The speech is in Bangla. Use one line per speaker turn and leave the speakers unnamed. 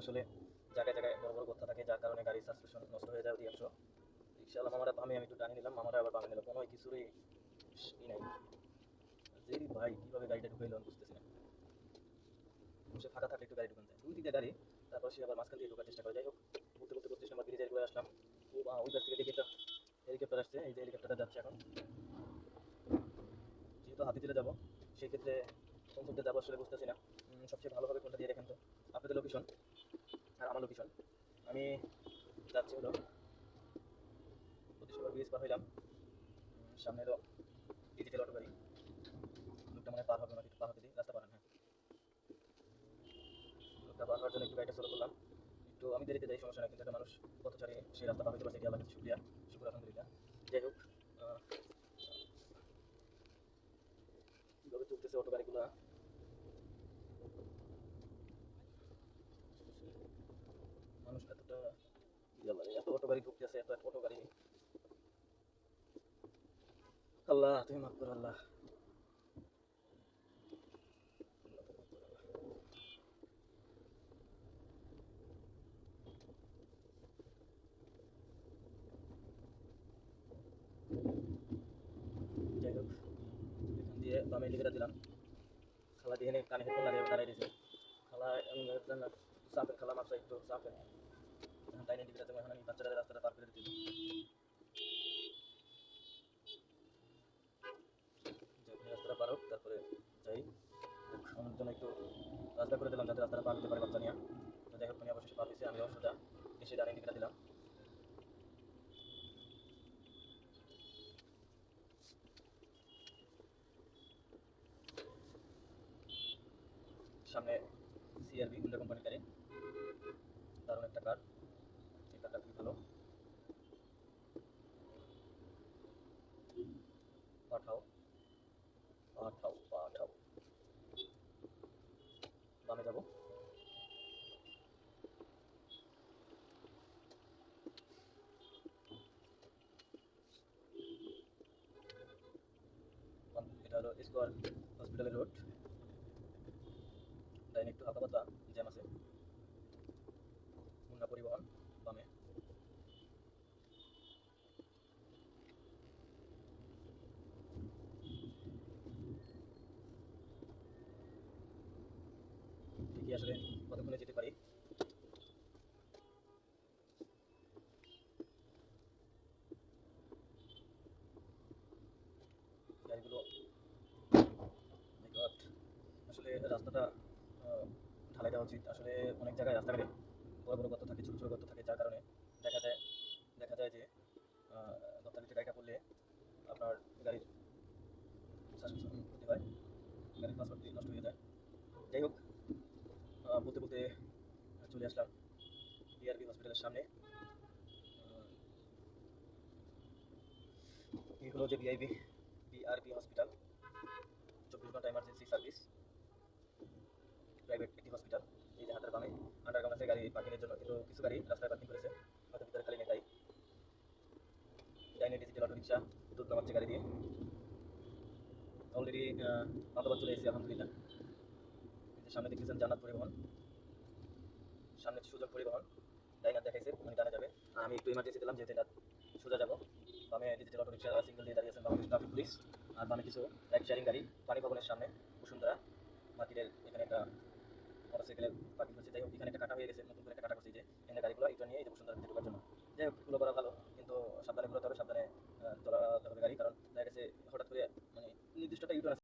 আসলে জায়গায় জায়গায় বড় বড় কথা থাকে, যার কারণে গাড়ির সাসপেনশন নষ্ট হয়ে যায় অধিকাংশ। রিক্সাওয়ালা মামারা বামে, আমি একটু টানি নিলাম, মামারা আবার বামে নিল। কোনো কিছুরই ই নাই। যে ভাই কীভাবে গাড়িটা ঢুকাইলো আমি বুঝতেছি না। সে ফাঁকা থাকলে একটু গাড়ি ঢুকান যায়। দুই দিকে গাড়ি, তারপর সে আবার মাঝখান দিয়ে ঢোকার চেষ্টা করে। যাই হোক বলতে বলতে বত্রিশ নম্বর ব্রিজের করে আসলাম। ও ওই পাশ থেকে একটা হেলিকপ্টার আসছে। এই যে হেলিকপ্টারটা যাচ্ছে এখন। যেহেতু হাতি দিলে যাব সেই ক্ষেত্রে কোন দিকে যাব আসলে বুঝতেছি না। সবচেয়ে ভালো হবে কোনটা দিয়ে দেখেন তো। আপনাদের লোকেশন আমার লোকেশন আমি যাচ্ছি হলো প্রতিষ্ঠাবার ব্রিজ পার হইলাম। সামনে হলো ডিজিটাল অটো গাড়ি লোকটা মনে পার হবে না পার হতে রাস্তা পারেন হ্যাঁ। লোকটা পার হওয়ার জন্য একটু গাড়িটা স্লো করলাম। একটু আমি দেরিতে যাই, সমস্যা নাই, কিন্তু একটা মানুষ পথ ছাড়ে সেই রাস্তা পার হতে পারছে আল্লাহ কাছে শুক্রিয়া। শুক্র আলহামদুলিল্লাহ। যাই হোক কীভাবে চলতেছে অটো গাড়িগুলো মানুষ এতটা ইয়াল্লা, এত অটো গাড়ি ঢুকতেছে এত অটো গাড়ি আল্লাহ তুমি মাফ করো আল্লাহ আল্লাহ, তুমি মাফ করো, আল্লাহ। যাই হোক এখান দিয়ে বামে লিখে দিলাম খালা দিয়ে এনে কানে হেডফোন লাগিয়ে দাঁড়াই দিয়েছে খালা আমি জানি সাফের খালা মাপসা একটু সাফের এখন তাই নিয়ে এখন আমি বাচ্চারা রাস্তাটা পার করে রাস্তাটা পার হোক, তারপরে যাই। জন্য একটু রাস্তা করে দিলাম, যাতে রাস্তাটা পার হতে পারে বাচ্চা নিয়ে। তো পার হয়েছে, আমি অবশ্যই এসে দিকে দিলাম। সামনে সিআরবি হুন্ডা কোম্পানির গাড়ি। দারুণ একটা কার। ভালো পাঠাও। পাঠাও পাঠাও। বামে যাব। এটা হলো স্কোয়ার হসপিটালের রোড। লাইন একটু হালকা পাতলা জ্যাম আছে মুন্না পরিবহন বামে দেখি আসলে কতক্ষণে যেতে পারি গাড়িগুলো My God, আসলে রাস্তাটা ঢালাই দেওয়া উচিত, আসলে অনেক জায়গায় রাস্তাঘাটে বড় বড় গর্ত থাকে, ছোটো ছোটো গর্ত থাকে, যার কারণে দেখা যায় দেখা যায় যে গর্তের ভিতরে গাড়িটা পড়লে আপনার গাড়ির সাসপেনশন ক্ষতি হয়, গাড়ির পাসপোর্ট নষ্ট হয়ে যায়। যাই হোক বলতে বলতে চলে আসলাম বিআরবি হসপিটালের সামনে। এই হলো যে বিআইবি বিআরবি হসপিটাল চব্বিশ ঘণ্টা এমার্জেন্সি সার্ভিস প্রাইভেট একটি হসপিটাল এই যে হাতের বামে গাড়ি পার্কিংয়ের জন্য কিন্তু কিছু গাড়ি রাস্তায় পার্কিং করেছে। হয়তো ভিতরে খালি নেই তাই ডিজিটাল অটো রিক্সা নামাচ্ছে গাড়ি দিয়ে। অলরেডি বান্দরবান চলে এসেছি আলহামদুলিল্লাহ। সামনে দেখতেছেন জান্নাত পরিবহন। সামনে সুযোগ পরিবহন, ডাইনার দেখাইছে, উনি ডানে যাবে। আমি একটু ইমার্জেন্সি দিলাম, যেহেতু এটা সোজা যাব। বামে ডিজিটাল অটো রিক্সা সিঙ্গেল দিয়ে দাঁড়িয়ে আছেন বাংলাদেশ ট্রাফিক পুলিশ আর বামে কিছু রাইড শেয়ারিং গাড়ি, পানি ভবনের সামনে, বসুন্ধরা। মার্কেটের এখানে একটা মোটরসাইকেলের পার্কিং করছে যাই হোক এখানে একটা কাটা হয়ে গেছে, নতুন করে একটা কাটা করছে যে এখানে গাড়িগুলো এটা নিয়ে এই যে বসুন্ধরা ঢোকার জন্য। যাই হোক, এগুলো ভালো।